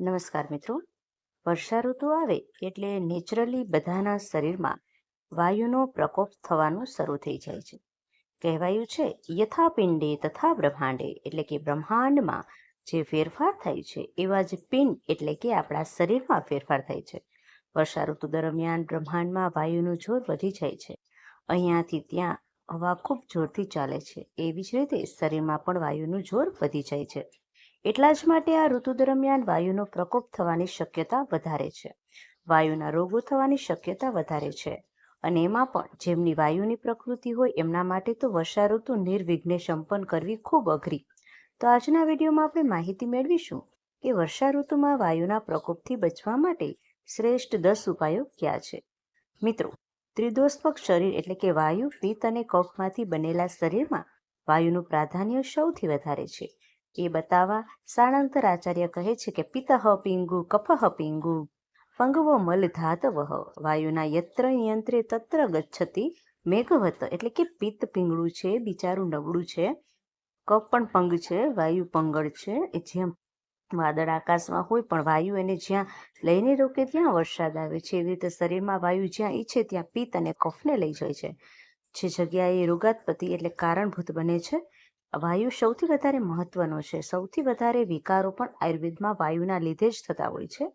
નમસ્કાર મિત્રો. વર્ષા ઋતુ આવે એટલે નેચરલી બધાના શરીરમાં વાયુનો પ્રકોપ થવાનું શરૂ થઈ જાય છે. કહેવાયું છે યથા પિંડે તથા બ્રહ્માંડે એટલે કે બ્રહ્માંડમાં જે ફેરફાર થાય છે એવા જ પિંડ એટલે કે આપણા શરીરમાં ફેરફાર થાય છે. વર્ષા ઋતુ દરમિયાન બ્રહ્માંડમાં વાયુનું જોર વધી જાય છે. અહીંયાથી ત્યાં હવા ખૂબ જોરથી ચાલે છે. એવી જ રીતે શરીરમાં પણ વાયુનું જોર વધી જાય છે. એટલા જ માટે આ ઋતુ દરમિયાન વાયુનો પ્રકોપ થવાની શક્યતા વધારે છે. વાયુના રોગો થવાની શક્યતા વધારે છે. અને એમાં પણ જેમની વાયુની પ્રકૃતિ હોય એમના માટે તો વર્ષા ઋતુ નિર્વિઘ્ને સંપન્ન કરવી ખૂબ અઘરી. તો આજના વિડીયોમાં આપણે માહિતી મેળવીશું કે વર્ષા ઋતુમાં વાયુના પ્રકોપથી બચવા માટે શ્રેષ્ઠ દસ ઉપાયો કયા છે. મિત્રો, ત્રિદોષપક શરીર એટલે કે વાયુ, પિત્ત અને કફમાંથી બનેલા શરીરમાં વાયુનું પ્રાધાન્ય સૌથી વધારે છે. એ બતાવવા સાણંતરાચાર્ય કહે છે કે પિતઃ પિંગુ કફહ પિંગુ પંગવો મલ ધાતવહ વાયુના યત્ર યંત્રે તત્ર ગચ્છતિ, મેઘવત. એટલે કે પિત્ત પીંગળું છે, બિચારું નબળું છે, કફ પણ પંગ છે, વાયુ પંગળ છે, એ જેમ વાદળ આકાશમાં હોય પણ વાયુ એને જ્યાં લઈને રોકે ત્યાં વરસાદ આવે છે. એવી રીતે શરીરમાં વાયુ જ્યાં ઈચ્છે ત્યાં પિત્ત અને કફને લઈ જાય છે. જે જગ્યાએ રોગાત્પતિ એટલે કારણભૂત બને છે વાયુ સૌથી વધારે મહત્વનો છે. સૌથી વધારે વિકારો પણ આયુર્વેદમાં વાયુના લીધે જ થતા હોય છે.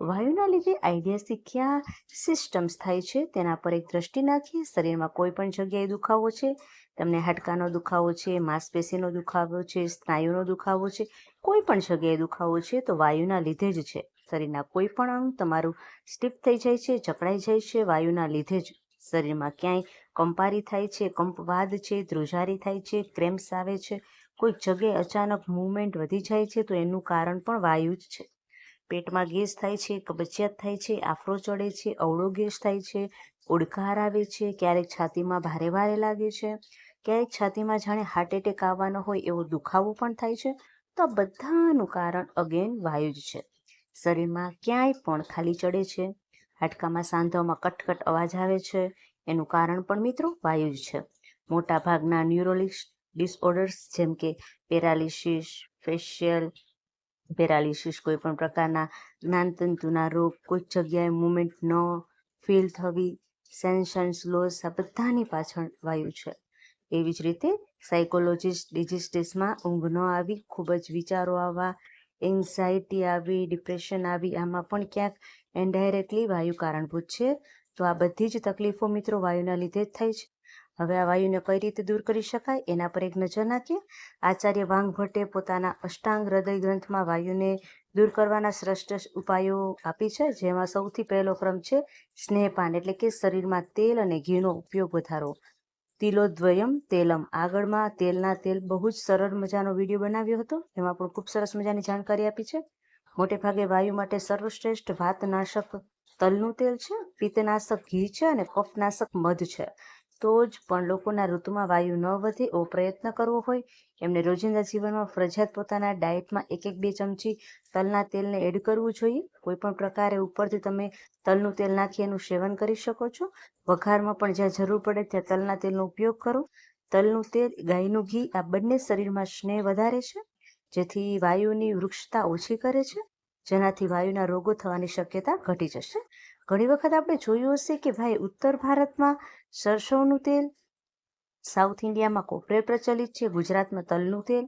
વાયુના લીધે આઈડિયાસથી ક્યાં સિસ્ટમ્સ થાય છે? તેના પર એક દ્રષ્ટિ નાખીએ શરીરમાં કોઈ પણ જગ્યાએ દુખાવો છે, તમને હાડકાનો દુખાવો છે, માંસપેશીનો દુખાવો છે, સ્નાયુનો દુખાવો છે, કોઈ પણ જગ્યાએ દુખાવો છે, તો વાયુના લીધે જ છે. શરીરના કોઈ પણ અંગ તમારું સ્ટીફ થઈ જાય છે, જકડાઈ જાય છે, વાયુના લીધે જ. શરીરમાં ક્યાંય કંપારી થાય છે કંપવાદ છે, ધ્રુજારી થાય છે ક્રેમ્સ આવે છે કોઈક જગ્યાએ અચાનક મૂવમેન્ટ વધી જાય છે તો એનું કારણ પણ વાયુ જ છે. પેટમાં ગેસ થાય છે, કબજિયાત થાય છે, આફરો ચડે છે, અવળો ગેસ થાય છે, ઉડકાર આવે છે, ક્યારેક છાતીમાં ભારે ભારે લાગે છે, ક્યારેક છાતીમાં જાણે હાર્ટ એટેક આવવાનો હોય એવો દુખાવો પણ થાય છે, તો આ બધાનું કારણ અગેન વાયુ જ છે. શરીરમાં ક્યાંય પણ ખાલી ચડે છે, હાડકામાં સાંધોમાં કટકટ અવાજ આવે છે એનું કારણ પણ મિત્રો વાયુ જ છે. મોટા ભાગના ન્યુરોલિક ડિસઓર્ડર્સ જેમ કે પેરાલિસિસ, ફેશિયલ પેરાલિસિસ કોઈ પણ પ્રકારના જ્ઞાનતંતુના રોગ, કોઈ જગ્યાએ મુમેન્ટ ન ફીલ થવી સેન્શન્સ લોસ, આ બધાની પાછળ વાયુ છે. એવી જ રીતે સાયકોલોજીસ્ટ ડિઝિસ્ટીસમાં ઊંઘ ન આવી, ખૂબ જ વિચારો આવવા, એન્ઝાયટી આવી, ડિપ્રેશન આવી, આમાં પણ ક્યાંક એન્ડાયરેક્ટલી વાયુ કારણભૂત છે. તો આ બધી જ તકલીફો મિત્રો વાયુના લીધે જ થાય છે. હવે આ વાયુને કઈ રીતે દૂર કરી શકાય એના પર એક નજર નાખીએ. આચાર્ય વાંગ ભટ્ટે પોતાના અષ્ટાંગ હૃદય ગ્રંથમાં વાયુને દૂર કરવાના શ્રેષ્ઠ ઉપાયો આપી છે, જેમાં સૌથી પહેલો ક્રમ છે સ્નેહપાન, એટલે કે શરીરમાં તેલ અને ઘીનો ઉપયોગ વધારો તિલોદ્વયમ તેલમ. આગળમાં તેલના તેલ બહુ જ સરળ મજાનો વીડિયો બનાવ્યો હતો. એમાં પણ ખૂબ સરસ મજાની જાણકારી આપી છે. મોટે ભાગે વાયુ માટે સર્વશ્રેષ્ઠ વાતનાશક તલનું તેલ છે, પિત્તનાશક ઘી છે અને કફનાશક મધ છે. તો જ પણ લોકોના ઋતુમાં વાયુ ન વધે એવો પ્રયત્ન કરવો હોય. એમને રોજિંદા જીવનમાં ફરજિયાત પોતાના ડાયટમાં એક એક બે ચમચી તલના તેલને એડ કરવું જોઈએ. કોઈ પણ પ્રકારે ઉપરથી તમે તલનું તેલ નાખી એનું સેવન કરી શકો છો. વઘારમાં પણ જ્યાં જરૂર પડે ત્યાં તલના તેલનો ઉપયોગ કરો. તલનું તેલ, ગાયનું ઘી આ બંને શરીરમાં સ્નેહ વધારે છે, જેથી વાયુની વૃક્ષતા ઓછી કરે છે. જેનાથી વાયુના રોગો થવાની શક્યતા ઘટી જશે. ઘણી વખત આપણે જોયું હશે કે ભાઈ, ઉત્તર ભારતમાં સરસવનું તેલ, સાઉથ ઇન્ડિયામાં કોપરેલ પ્રચલિત છે, ગુજરાતમાં તલનું તેલ,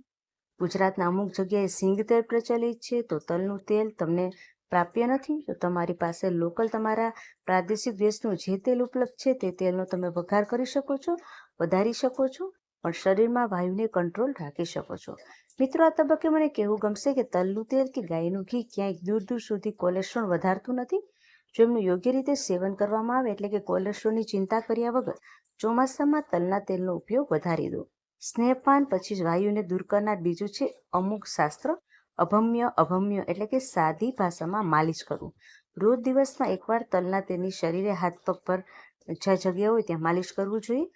ગુજરાતના અમુક જગ્યાએ સિંગ તેલ પ્રચલિત છે, તો તલનું તેલ તમને પ્રાપ્ય નથી, તો તમારી પાસે લોકલ તમારા પ્રાદેશિક દેશનું જે તેલ ઉપલબ્ધ છે, તે તેલનો તમે વઘાર કરી શકો છો, વધારી શકો છો. પણ શરીરમાં વાયુને કંટ્રોલ રાખી શકો છો. મિત્રો, આ તબક્કે મને કહેવું ગમશે કે તલનું તેલ કે ગાયનું ઘી ક્યાંય દૂર દૂર સુધી કોલેસ્ટ્રોલ વધારતું નથી. જો એમનું યોગ્ય રીતે સેવન કરવામાં આવે એટલે કે કોલેસ્ટ્રોલની ચિંતા કર્યા વગર, ચોમાસામાં તલના તેલનો ઉપયોગ વધારી દો. સ્નેહપાન પછી વાયુને દૂર કરનાર બીજું છે અમુક શાસ્ત્ર, અભમ્ય અભમ્ય એટલે કે સાદી ભાષામાં માલિશ કરવું. રોજ દિવસમાં એકવાર તલના તેલની શરીરે હાથ પગ પર જ્યાં જગ્યા હોય ત્યાં માલિશ કરવું જોઈએ.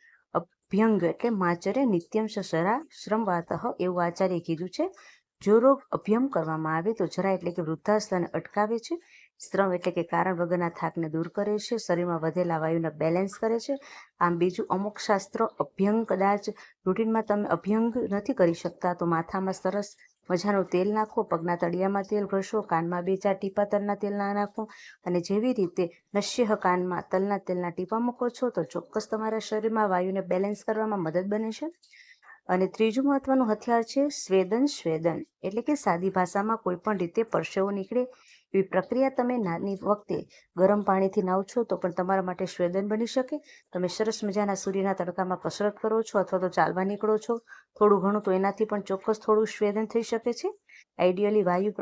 અભ્યંગ એટલે માચરે નિત્યમ સરા શ્રમ વાતઃ એવું આચાર્ય કીધું છે. જો રોગ અભ્યમ કરવામાં આવે તો જરા એટલે કે વૃદ્ધાસ્થાને અટકાવે છે. શ્રમ એટલે કે કારણ વગરના થાકને દૂર કરે છે. શરીરમાં વધેલા વાયુને બેલેન્સ કરે છે. આમ બીજું અમુક શાસ્ત્રો અભ્યંગ કદાચ રૂટીનમાં તમે અભ્યંગ નથી કરી શકતા તો માથામાં સરસ મજાનું તેલ નાખો, પગના તળિયામાં તેલ ઘસો, કાનમાં બે ચાર ટીપા તલના તેલના નાખો અને જેવી રીતે નશ્યહ કાનમાં તલના તેલના ટીપા મૂકો છો તો ચોક્કસ તમારા શરીરમાં વાયુને બેલેન્સ કરવામાં મદદ બને છે. અને ત્રીજું મહત્વનું હથિયાર છે સ્વેદન સ્વેદન એટલે કે સાદી ભાષામાં કોઈ પણ રીતે પરસેવો નીકળે એવી પ્રક્રિયા તમે નાની વખતે ગરમ પાણીથી નાવ છો તો પણ તમારા માટે સ્વેદન બની શકે. તમે સરસ મજાના સૂર્યના તડકામાં કસરત કરો છો અથવા તો ચાલવા નીકળો છો. થોડું ઘણું તો એનાથી પણ ચોક્કસ થોડું સ્વેદન થઈ શકે છે. આઈડિયલી વાયુ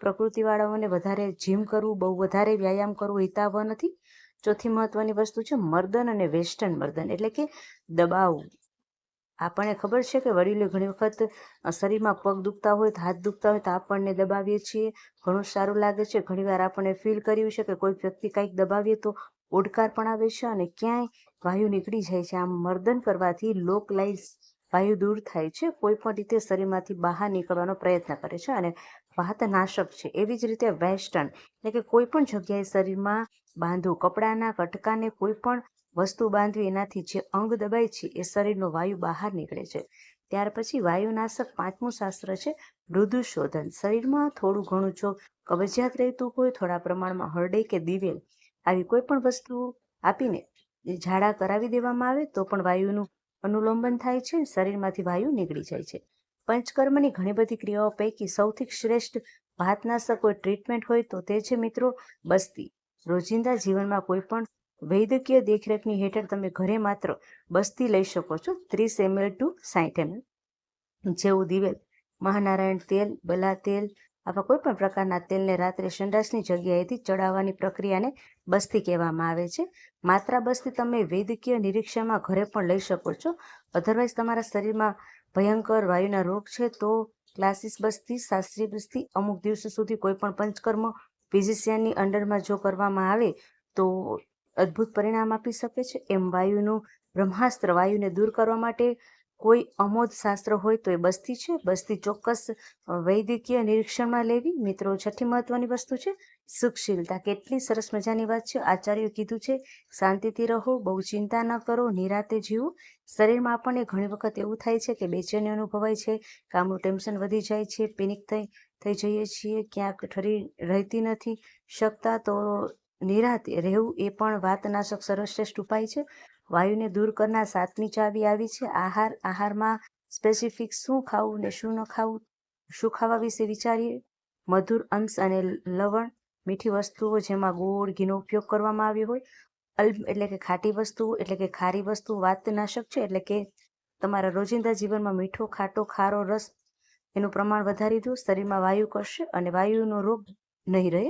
પ્રકૃતિવાળાઓને વધારે જીમ કરવું, બહુ વધારે વ્યાયામ કરવું હિતાવહ નથી. ચોથી મહત્વની વસ્તુ છે મર્દન અને વેસ્ટર્ન મર્દન. એટલે કે દબાવવું આપણને ખબર છે કે વડીલો ઘણી વખત શરીરમાં પગ દુખતા હોય તો હાથ દુખતા હોય તો આપણને દબાવીએ છીએ. ઘણું સારું લાગે છે. ઘણીવાર આપણને ફીલ કર્યું છે કે કોઈ વ્યક્તિ કંઈક દબાવીએ તો ઓડકાર પણ આવે છે અને ક્યાંય વાયુ નીકળી જાય છે. આમ મર્દન કરવાથી લોકલાઇઝ વાયુ દૂર થાય છે. કોઈ પણ રીતે શરીરમાંથી બહાર નીકળવાનો પ્રયત્ન કરે છે અને વાતનાશક છે. એવી જ રીતે વેસ્ટર્ન, એટલે કે કોઈ પણ જગ્યાએ શરીરમાં બાંધવું કપડાના કટકાને કોઈ પણ વસ્તુ બાંધવી એનાથી જે અંગ દબાય છે, એ શરીરનો વાયુ બહાર નીકળે છે. ત્યાર પછી વાયુનાશક પાંચમું શાસ્ત્ર છે, મૃદુ શોધન. શરીરમાં થોડું ઘણું જો કબજિયાત રહેતું હોય, થોડા પ્રમાણમાં હરડે કે દિવેલ આવી કોઈ પણ વસ્તુ આપીને ઝાડા કરાવી દેવામાં આવે, તો પણ વાયુનું અનુલંબન થાય છે, શરીરમાંથી વાયુ નીકળી જાય છે. પંચકર્મની ઘણી બધી ક્રિયાઓ પૈકી સૌથી શ્રેષ્ઠ ભાતનાશક કોઈ ટ્રીટમેન્ટ હોય તો તે છે મિત્રો બસ્તી. રોજિંદા જીવનમાં કોઈ પણ વૈદ્યકીય દેખરેખની હેઠળ તમે ઘરે માત્ર બસ્તી લઈ શકો છો ત્રીસ એમએલ ટુ સાઠ એમએલ જેવું દિવેલ, મહાનારાયણ તેલ, બલા તેલ, આવા કોઈ પણ પ્રકારના તેલને રાત્રે સંડાસની જગ્યાએથી ચડાવવાની પ્રક્રિયાને બસ્તી કહેવામાં આવે છે. માત્રા બસ્તી તમે વૈદ્યકીય નિરીક્ષણમાં ઘરે પણ લઈ શકો છો. અધરવાઇઝ તમારા શરીરમાં ભયંકર વાયુના રોગ છે તો ક્લાસીસ બસથી શાસ્ત્રીય બસથી, અમુક દિવસો સુધી કોઈ પણ પંચકર્મ ફિઝિશિયનની અંડરમાં જો કરવામાં આવે તો અદ્ભુત પરિણામ આપી શકે છે. એમ વાયુનું બ્રહ્માસ્ત્ર વાયુને દૂર કરવા માટે કોઈ અમોદ શાસ્ત્ર હોય તો એ બસ્તી છે. બસ્તી ચોક્કસ વૈદ્યકીય નિરીક્ષણમાં લેવી. મિત્રો, છઠ્ઠી મહત્વની વસ્તુ છે, સુખશીલતા. કેટલી સરસ મજાની વાત છે. આચાર્ય કીધું છે, શાંતિથી રહો, બહુ ચિંતા ન કરો, નિરાતે જીવો. શરીરમાં આપણને ઘણી વખત એવું થાય છે કે બેચેની અનુભવાય છે, કામનું ટેન્શન વધી જાય છે પેનિક થઈ થઈ જઈએ છીએ, ક્યાંક ઠરી રહેતી નથી શકતા તો નિરાતે રહેવું એ પણ વાતનાશક સર્વશ્રેષ્ઠ ઉપાય છે. વાયુને દૂર કરનાર સાતમી ચાવી આવી છે. આહાર, આહારમાં સ્પેસિફિક શું ખાવું ને શું ન ખાવું, શું ખાવા વિશે વિચારીએ? મધુર અંશ અને લવણ, મીઠી વસ્તુઓ જેમાં ગોળ, ઘીનો ઉપયોગ કરવામાં આવ્યો હોય. અલ્પ એટલે કે ખાટી વસ્તુઓ એટલે કે ખારી વસ્તુ વાતનાશક છે, એટલે કે તમારા રોજિંદા જીવનમાં મીઠો, ખાટો, ખારો રસ એનું પ્રમાણ વધારી દો. શરીરમાં વાયુ કરશે અને વાયુનો રોગ નહીં રહે.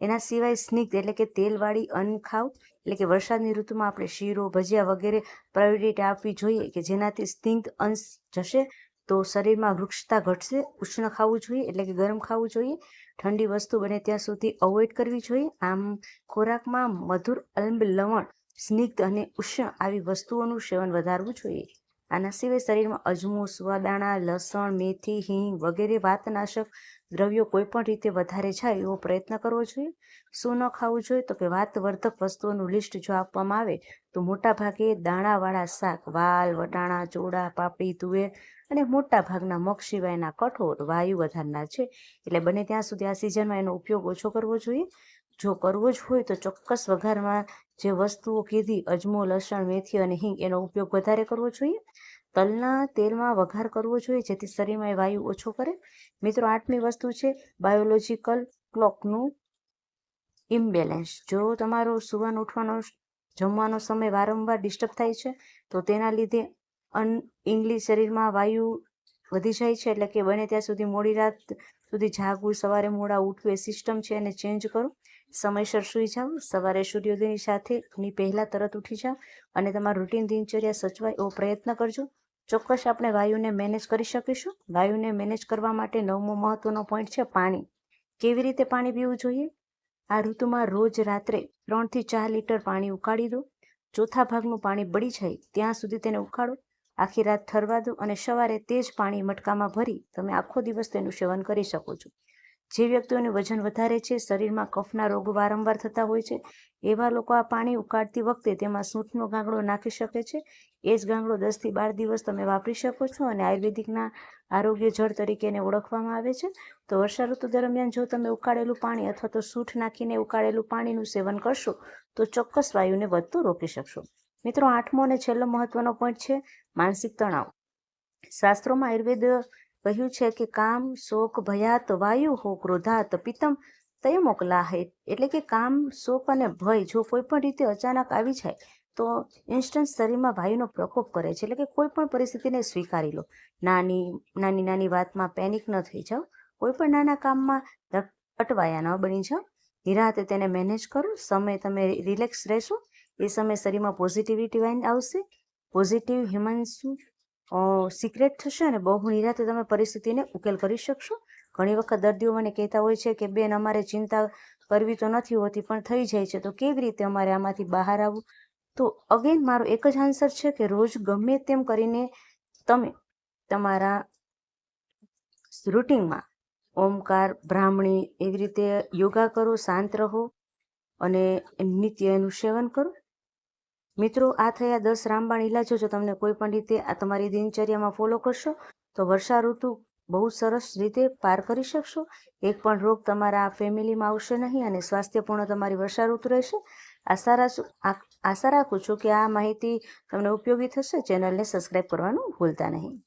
એના સિવાય સ્નિગ્ધ એટલે કે તેલવાળી અન્ન ખાવ એટલે કે વરસાદની ઋતુમાં આપણે શીરો, ભજીયા વગેરે પ્રાયોરિટી આપવી જોઈએ કે જેનાથી સ્નિગ્ધ અંશ જશે તો શરીરમાં વૃક્ષતા ઘટશે, ઉષ્ણ ખાવું જોઈએ એટલે કે ગરમ ખાવું જોઈએ, ઠંડી વસ્તુ બને ત્યાં સુધી અવોઇડ કરવી જોઈએ. આમ ખોરાકમાં મધુર અલ્બ લવણ સ્નિગ્ધ અને ઉષ્ણ આવી વસ્તુઓનું સેવન વધારવું જોઈએ. આના સિવાય શરીરમાં અજમો, સુવાદાણા, લસણ, મેથી, હિંગ વગેરે વાતનાશક દ્રવ્યો કોઈ પણ રીતે વધારે જાય એવો પ્રયત્ન કરવો જોઈએ. શું ન ખાવું જોઈએ તો કે વાતવર્ધક વસ્તુઓનું લિસ્ટ જો આપવામાં આવે તો મોટાભાગે દાણાવાળા શાક, વાલ, વટાણા, ચોળા, પાપડી, તુવેર અને મોટા ભાગના મગ સિવાયના કઠોળ વાયુ વધારના છે. એટલે બને ત્યાં સુધી આ સિઝનમાં એનો ઉપયોગ ઓછો કરવો જોઈએ. જો કરવો જ હોય તો ચોક્કસ વઘારમાં જે વસ્તુઓ કીધી, અજમો, લસણ, મેથી અને હિંગ, એનો ઉપયોગ વધારે કરવો જોઈએ. તલના તેલમાં વઘાર કરવો જોઈએ, જેથી શરીરમાં વાયુ ઓછો કરે. મિત્રો, આઠમી વસ્તુ છે બાયોલોજીકલ ક્લોકનું ઇમ્બેલેન્સ જો તમારો સુવાન, ઉઠવાનો, જમવાનો સમય વારંવાર ડિસ્ટર્બ થાય છે, તો તેના લીધે અન ઇંગ્લિશ શરીરમાં વાયુ વધી જાય છે, એટલે કે બને ત્યાં સુધી મોડી રાત સુધી જાગવું, સવારે મોડા ઉઠવું એ સિસ્ટમ છે એને ચેન્જ કરો. સમયસર સૂઈ જાઓ, સવારે સૂર્યોદયની સાથે ની પહેલાં તરત ઉઠી જાઓ અને તમારું રૂટીન દિનચર્યા સચવાય એવો પ્રયત્ન કરજો. ચોક્કસ આપણે વાયુને મેનેજ કરી શકીશું. વાયુને મેનેજ કરવા માટે નવમો મહત્વનો પોઈન્ટ છે પાણી. કેવી રીતે પાણી પીવું જોઈએ? આ ઋતુમાં રોજ રાત્રે ત્રણથી ચાર લીટર પાણી ઉકાળી દો. ચોથા ભાગનું પાણી બળી જાય ત્યાં સુધી તેને ઉકાળો. આખી રાત ઠરવા દો અને સવારે તે જ પાણી મટકામાં ભરી તમે આખો દિવસ તેનું સેવન કરી શકો છો. જે વ્યક્તિઓનું વજન વધારે છે, શરીરમાં કફના રોગો વારંવાર થતા હોય છે, એવા લોકો આ પાણી ઉકાળતી વખતે તેમાં સૂંઠનો ગાંગડો નાખી શકે છે. એ જ ગાંગડો દસથી બાર દિવસ તમે વાપરી શકો છો અને આયુર્વેદિકના આરોગ્ય જળ તરીકે એને ઓળખવામાં આવે છે. તો વર્ષા ઋતુ દરમિયાન જો તમે ઉકાળેલું પાણી અથવા તો સૂંઠ નાખીને ઉકાળેલું પાણીનું સેવન કરશો, તો ચોક્કસ વાયુને વધતું રોકી શકશો. મિત્રો, આઠમો અને છેલ્લો મહત્વનો પોઈન્ટ છે માનસિક તણાવ. શાસ્ત્રોમાં આયુર્વેદ કહ્યું છે કે કામ, શોક, ભયાત, વાયુ હો ક્રોધાત પિત્તમ તય મોકલાહે એટલે કે કામ, શોક અને ભય જો કોઈ પણ રીતે અચાનક આવી જાય, તો ઇન્સ્ટન્ટ શરીરમાં વાયુનો પ્રકોપ કરે છે એટલે કે કોઈ પણ પરિસ્થિતિને સ્વીકારી લો. નાની નાની નાની વાતમાં પેનિક ન થઈ જાઓ. કોઈ પણ નાના કામમાં અટવાયા ન બની જાઓ. નિરાતે તેને મેનેજ કરો. સમય તમે રિલેક્સ રહેશો. એ સમય શરીરમાં પોઝિટિવિટી વાઇન આવશે પોઝિટિવ હિમાંશુ સિક્રેટ થશે અને બહુ નિરાતે તમે પરિસ્થિતિને ઉકેલ કરી શકશો. ઘણી વખત દર્દીઓ મને કહેતા હોય છે કે, બેન, અમારે ચિંતા કરવી તો નથી હોતી, પણ થઈ જાય છે, તો કેવી રીતે અમારે આમાંથી બહાર આવવું? તો અગેન મારો એક જ આન્સર છે કે, રોજ ગમે તેમ કરીને તમે તમારા રૂટિનમાં ઓમકાર, બ્રાહ્મણી એવી રીતે યોગા કરો, શાંત રહો અને નિત્ય એનું સેવન કરો. મિત્રો, આ થયા દસ રામબાણ ઇલાજો જો તમને કોઈ પણ રીતે આ તમારી દિનચર્યામાં ફોલો કરશો, તો વર્ષા ઋતુ બહુ સરસ રીતે પાર કરી શકશો. એક પણ રોગ તમારા ફેમિલીમાં આવશે નહીં અને સ્વાસ્થ્યપૂર્ણ તમારી વર્ષા ઋતુ રહેશે. આશા આશા રાખું છું કે આ માહિતી તમને ઉપયોગી થશે. ચેનલને સબસ્ક્રાઈબ કરવાનું ભૂલતા નહીં.